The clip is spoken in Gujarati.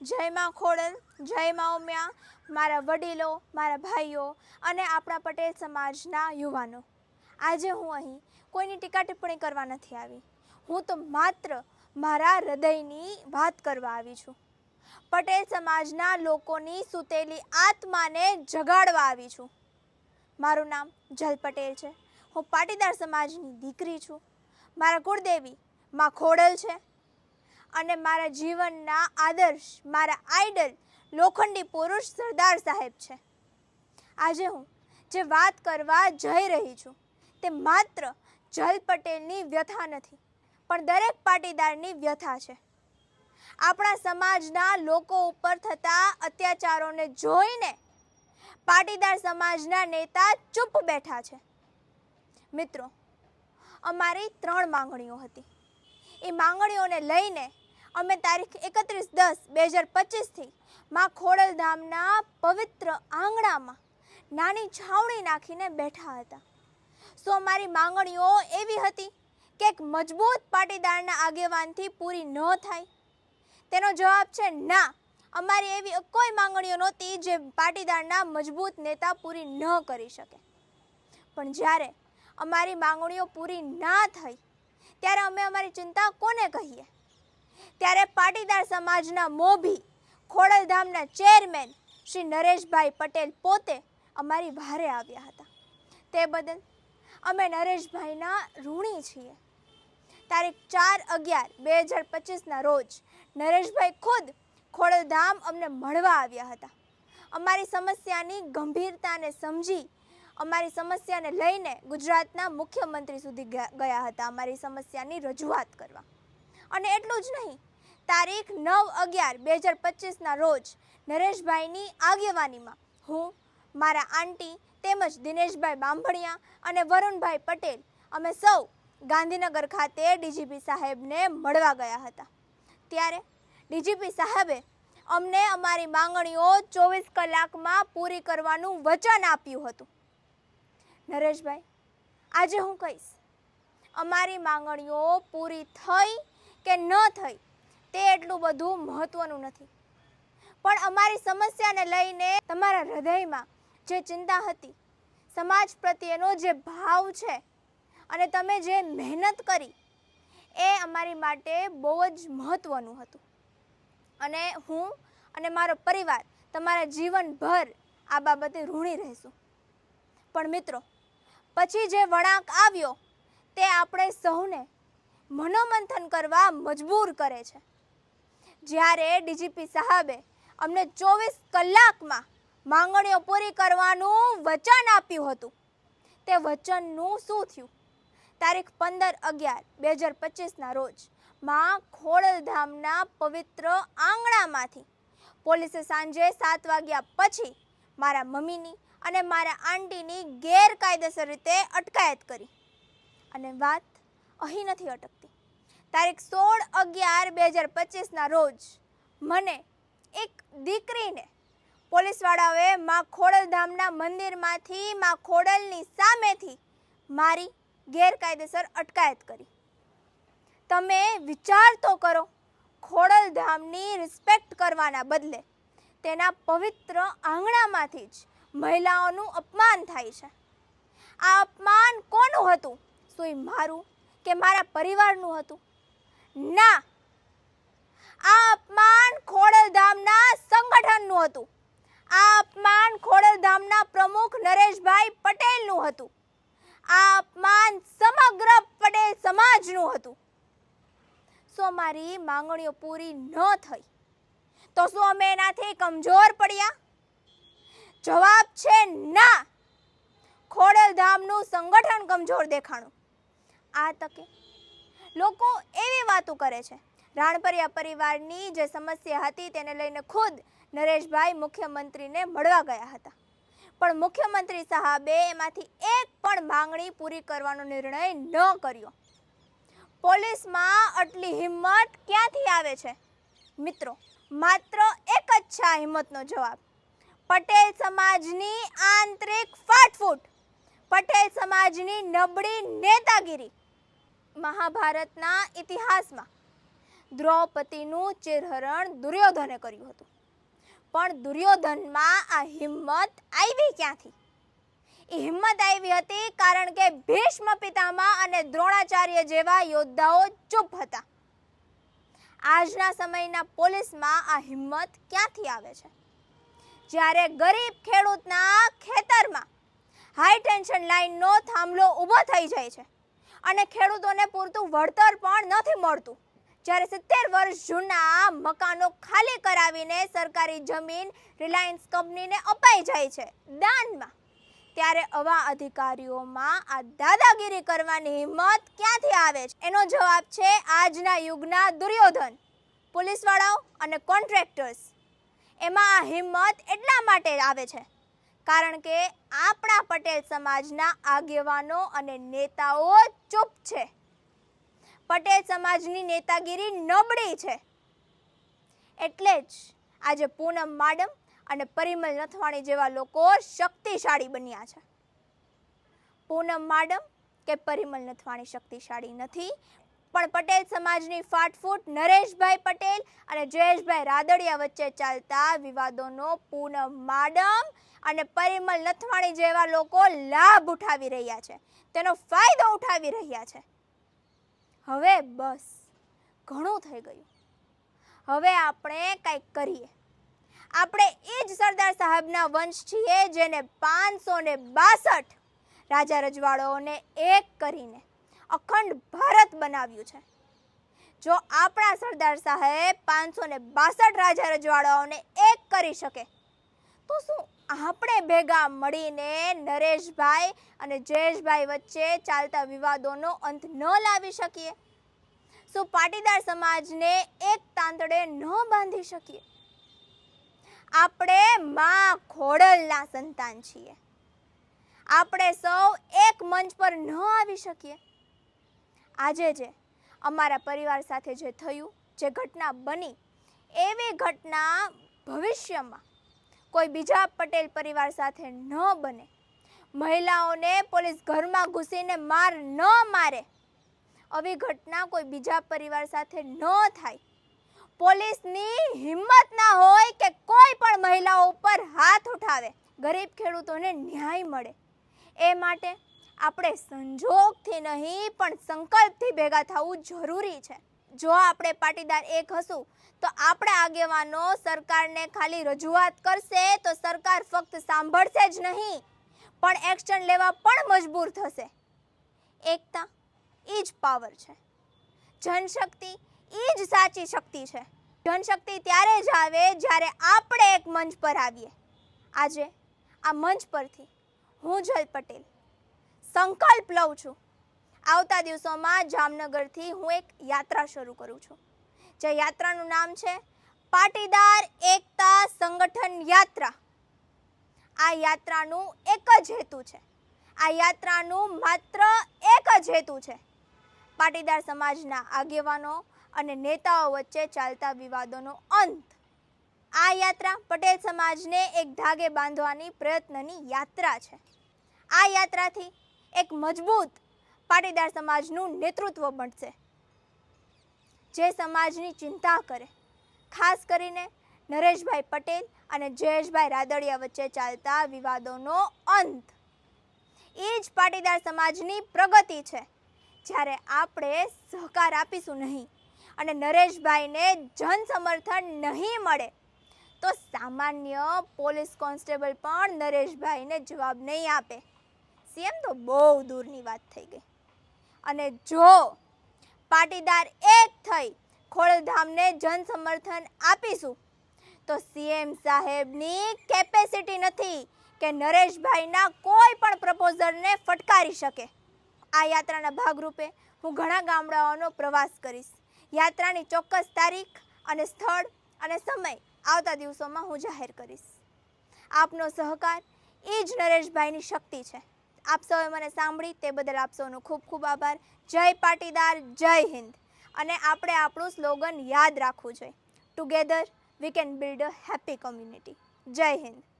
જય માં ખોડલ જય માં ઉમિયા, મારા વડીલો, મારા ભાઈઓ અને આપણા પટેલ સમાજના યુવાનો. આજે હું અહીં કોઈની ટીકા ટિપ્પણી કરવા નથી આવી. હું તો માત્ર મારા હૃદયની વાત કરવા આવી છું. પટેલ સમાજના લોકોની સૂતેલી આત્માને જગાડવા આવી છું. મારું નામ જલ પટેલ છે. હું પાટીદાર સમાજની દીકરી છું. મારા કુળદેવી માં ખોડલ છે. અને મારા જીવનના આદર્શ, મારા આઈડલ લોખંડી પુરુષ સરદાર સાહેબ છે. આજે હું જે વાત કરવા જઈ રહી છું, તે માત્ર જલ પટેલની વ્યથા નથી, પણ દરેક પાટીદારની વ્યથા છે. આપણા સમાજના લોકો ઉપર થતા અત્યાચારોને જોઈને પાટીદાર સમાજના નેતા ચૂપ બેઠા છે. મિત્રો, અમારી ત્રણ માંગણીઓ હતી. એ માંગણીઓને લઈને અમે તારીખ એકત્રીસ દસ બે હજાર પચીસથી માં ખોડલધામના પવિત્ર આંગણામાં નાની છાવણી નાખીને બેઠા હતા. સો અમારી માંગણીઓ એવી હતી કે એક મજબૂત પાટીદારના આગેવાનથી પૂરી ન થાય. તેનો જવાબ છે ના. અમારી એવી કોઈ માંગણીઓ નહોતી જે પાટીદારના મજબૂત નેતા પૂરી ન કરી શકે. પણ જ્યારે અમારી માંગણીઓ પૂરી ના થઈ, ત્યારે અમે અમારી ચિંતા કોને કહીએ? ત્યારે પાટીદાર સમાજના મોભી ખોડલધામના ચેરમેન શ્રી નરેશભાઈ પટેલ પોતે અમારી વારે આવ્યા હતા. તે બદલ અમે નરેશભાઈના ઋણી છીએ. તારીખ ચાર અગિયાર બે હજાર પચીસના રોજ નરેશભાઈ ખુદ ખોડલધામ અમને મળવા આવ્યા હતા. અમારી સમસ્યાની ગંભીરતાને સમજી, અમારી સમસ્યાને લઈને ગુજરાતના મુખ્યમંત્રી સુધી ગયા હતા. અમારી સમસ્યાની રજૂઆત કરવા. અને એટલું જ નહીં. તારીખ નવ અગિયાર બે હજાર પચીસના રોજ નરેશભાઈની આગેવાનીમાં હું, મારા આંટી તેમજ દિનેશભાઈ બાંભણિયા અને વરુણભાઈ પટેલ અમે સૌ ગાંધીનગર ખાતે ડીજીપી સાહેબને મળવા ગયા હતા. ત્યારે ડીજીપી સાહેબે અમને અમારી માંગણીઓ ચોવીસ કલાકમાં પૂરી કરવાનું વચન આપ્યું હતું. નરેશભાઈ, આજે હું કહીશ, અમારી માંગણીઓ પૂરી થઈ કે ન થઈ, તે એટલું બધું મહત્વનું નથી. પણ અમારી સમસ્યાને લઈને તમારા હૃદયમાં જે ચિંતા હતી, સમાજ પ્રત્યેનો જે ભાવ છે અને તમે જે મહેનત કરી, એ અમારી માટે બહુ જ મહત્વનું હતું. અને હું અને મારો પરિવાર તમારા જીવનભર આ બાબતે ઋણી રહીશું. પણ મિત્રો, પછી જે વળાંક આવ્યો, તે આપણે સૌને મનોમંથન કરવા મજબૂર કરે છે. જ્યારે ડીજીપી સાહેબે અમને ચોવીસ કલાકમાં માંગણીઓ પૂરી કરવાનું વચન આપ્યું હતું. તે વચનનું શું થયું? તારીખ પંદર અગિયાર બે હજાર પચીસના રોજમાં ખોડલધામના પવિત્ર આંગણામાંથી પોલીસે સાંજે સાત વાગ્યા પછી મારા મમ્મીની અને મારા આંટીની ગેરકાયદેસર રીતે અટકાયત કરી. અને વાત અહીં નથી અટકતી. તારીખ સોળ અગિયાર બે હજાર પચીસના રોજ મને એક દીકરીને પોલીસવાળાઓએ મા ખોડલધામના મંદિરમાંથી, મા ખોડલની સામેથી મારી ગેરકાયદેસર અટકાયત કરી. તમે વિચાર તો કરો, ખોડલધામની રિસ્પેક્ટ કરવાના બદલે તેના પવિત્ર આંગણામાંથી જ મહિલાઓનું અપમાન થાય છે. આ અપમાન કોનું હતું? શું મારું કે મારા પરિવારનું હતું. ના, આ અપમાન ખોડલધામના સંગઠનનું હતું. આ અપમાન ખોડલધામના પ્રમુખ નરેશભાઈ પટેલનું હતું. આ અપમાન સમગ્ર પટેલ સમાજનું હતું. શું મારી માંગણીઓ પૂરી ન થઈ, તો શું અમે એનાથી કમજોર પડ્યા? જવાબ છે ના. ખોડલધામનું સંગઠન કમજોર દેખાણું. આ તકે. લોકો એવી વાતો કરે છે. રાણપરિયા પરિવારની જે સમસ્યા હતી તેને લઈને ખુદ નરેશભાઈ મુખ્યમંત્રીને મળવા ગયા હતા. પણ મુખ્યમંત્રી સાહેબે એમાંથી એક પણ માંગણી પૂરી કરવાનો નિર્ણય ન કર્યો. પોલીસમાં આટલી હિંમત ક્યાંથી આવે છે? મિત્રો, માત્ર એક જ છે હિંમતનો જવાબ. પટેલ સમાજની આંતરિક ફાટફૂટ પટેલ સમાજની નબળી નેતાગીરી મહાભારતના ઇતિહાસમાં દ્રૌપદીનું ચિરહરણ દુર્યોધને કર્યું હતું. પણ દુર્યોધનમાં આ હિંમત આવી ક્યાંથી? એ હિંમત આવી હતી કારણ કે ભીષ્મ પિતામાં અને દ્રોણાચાર્ય જેવા યોદ્ધાઓ ચૂપ હતા. આજના સમયના પોલીસમાં આ હિંમત ક્યાંથી આવે છે? જ્યારે ગરીબ ખેડૂતના ખેતરમાં હાઈ ટેન્શન લાઇનનો થાંભલો ઊભો થઈ જાય છે. અને ખેડૂતોને પૂરતું વળતર પણ નથી મળતું. જ્યારે સિત્તેર વર્ષ જૂના મકાનો ખાલી કરાવીને સરકારી જમીન રિલાયન્સ કંપનીને અપાઈ જાય છે દાનમાં, ત્યારે આવા અધિકારીઓમાં આ દાદાગીરી કરવાની હિંમત ક્યાંથી આવે છે? એનો જવાબ છે આજના યુગના દુર્યોધન, પોલીસવાળાઓ અને કોન્ટ્રાક્ટર્સ. એમાં આ હિંમત એટલા માટે આવે છે કારણ કે આપણા પટેલ સમાજના આગેવાનો અને નેતાઓ ચૂપ છે. પટેલ સમાજની નેતાગીરી નબળી છે. એટલે જ આજે પૂનમ માડમ અને પરિમલ નથવાણી જેવા લોકો શક્તિશાળી બન્યા છે. પૂનમ માડમ કે પરિમલ નથવાણી શક્તિશાળી નથી પણ પટેલ સમાજની ફાટફૂટ નરેશભાઈ પટેલ અને જયેશભાઈ રાદડિયા વચ્ચે ચાલતા વિવાદોનો પૂનમ માડમ અને પરિમલ નથવાણી જેવા લોકો લાભ ઉઠાવી રહ્યા છે. તેનો ફાયદો ઉઠાવી રહ્યા છે. હવે બસ, ઘણું થઈ ગયું. હવે આપણે કંઈક કરીએ. આપણે એ જ સરદાર સાહેબના વંશ છીએ જેને પાંચસો ને બાસઠ રાજા રજવાડાઓને એક કરીને અખંડ ભારત બનાવ્યું છે. જો આપણા સરદાર સાહેબ પાંચસો ને બાસઠ રાજા રજવાડાઓને એક કરી શકે, તો શું આપણે ભેગા મળીને નરેશભાઈ અને જયેશભાઈ વચ્ચે ચાલતા વિવાદોનો અંત ન લાવી શકીએ? શું પાટીદાર સમાજને એક તાંતડે ન બાંધી શકીએ? આપણે મા ખોડલના સંતાન છીએ. આપણે સૌ એક મંચ પર ન આવી શકીએ. આજે જે અમારા પરિવાર સાથે જે થયું, જે ઘટના બની, એવી ઘટના ભવિષ્યમાં કોઈ બીજા પટેલ પરિવાર સાથે ન બને. મહિલાઓને પોલીસ ઘરમાં ઘૂસીને માર ન મારે. આવી ઘટના કોઈ બીજા પરિવાર સાથે ન થાય. પોલીસની હિંમત ના હોય કે કોઈ પણ મહિલાઓ ઉપર હાથ ઉઠાવે. ગરીબ ખેડૂતોને ન્યાય મળે. એ માટે આપણે સંજોગથી નહીં, પણ સંકલ્પથી ભેગા થવું જરૂરી છે. જો આપણે પાટીદાર એક હશું, તો આપણા આગેવાનો સરકારને ખાલી રજૂઆત કરશે તો સરકાર ફક્ત સાંભળશે જ નહીં, પણ એક્શન લેવા પણ મજબૂર થશે. એકતા એ જ પાવર છે. જનશક્તિ એ જ સાચી શક્તિ છે. જનશક્તિ ત્યારે જ આવે જ્યારે આપણે એક મંચ પર આવીએ. આજે આ મંચ પરથી હું જલ પટેલ સંકલ્પ લઉં છું. આવતા દિવસોમાં જામનગરથી હું એક યાત્રા શરૂ કરું છું. જે યાત્રાનું નામ છે પાટીદાર એકતા સંગઠન યાત્રા. આ યાત્રાનું એક જ હેતુ છે. આ યાત્રાનું માત્ર એક જ હેતુ છે. પાટીદાર સમાજના આગેવાનો અને નેતાઓ વચ્ચે ચાલતા વિવાદોનો અંત. આ યાત્રા પટેલ સમાજને એક ધાગે બાંધવાની પ્રયત્નની યાત્રા છે. આ યાત્રાથી એક મજબૂત પાટીદાર સમાજનું નેતૃત્વ બનશે. જે સમાજની ચિંતા કરે, ખાસ કરીને નરેશભાઈ પટેલ અને જયેશભાઈ રાદડિયા વચ્ચે ચાલતા વિવાદોનો અંત. એ જ પાટીદાર સમાજની પ્રગતિ છે, જ્યારે આપણે સહકાર આપીશું નહીં અને નરેશભાઈને જન સમર્થન નહીં મળે, તો સામાન્ય પોલીસ કોન્સ્ટેબલ પણ નરેશભાઈને જવાબ નહીં આપે. સીએમ તો બહુ દૂરની વાત થઈ ગઈ. અને જો પાટીદાર એક થઈ ખોડલધામને જન સમર્થન આપીશું, તો સીએમ સાહેબની કેપેસિટી નથી કે નરેશભાઈના કોઈ પણ પ્રપોઝલને ફટકારી શકે. આ યાત્રાના ભાગરૂપે હું ઘણા ગામડાઓનો પ્રવાસ કરીશ. યાત્રાની ચોક્કસ તારીખ અને સ્થળ અને સમય આવતા દિવસોમાં હું જાહેર કરીશ. આપનો સહકાર એ જ નરેશભાઈની શક્તિ છે. આપ સૌએ મને સાંભળી તે બદલ આપ સૌનો ખૂબ ખૂબ આભાર. જય પાટીદાર, જય હિન્દ. અને આપણે આપણું સ્લોગન યાદ રાખવું જોઈએ. Together we can build a happy community Jai Hind.